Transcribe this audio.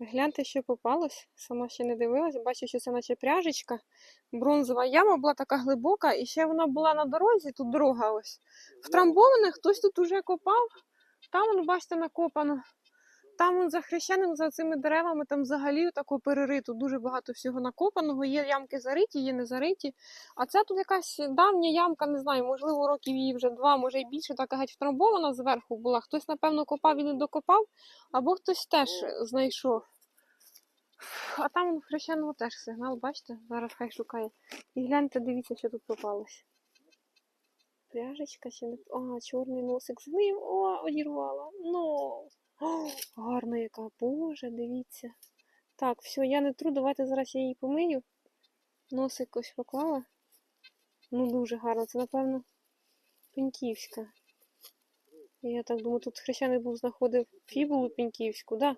Гляньте, що попалось. Сама ще не дивилась. Бачу, що це наче пряжечка. Бронзова яма була така глибока, і ще вона була на дорозі, тут дорога ось. Втрамбована, хтось тут уже копав. Там, воно, бачите, накопано. Там он за хрещеним, за цими деревами, там взагалі тако перерито. Дуже багато всього накопаного. Є ямки зариті, є не зариті. А це тут якась давня ямка, не знаю, можливо, років її вже два, може й більше, така геть втрамбована зверху була. Хтось, напевно, копав і не докопав, або хтось теж знайшов. А там у хрещеного теж сигнал, бачите? Зараз хай шукає. І гляньте, дивіться, що тут попалось. Пряжечка чи не. А, чорний носик з ним. О, одірвала. Ну. Гарна яка. Боже, дивіться. Так, все, я не тру, давайте зараз я її помию. Носик ось поклала. Ну, дуже гарно. Це, напевно, пеньківська. Я так думаю, тут хрещений був знаходив фібулу пеньківську, да?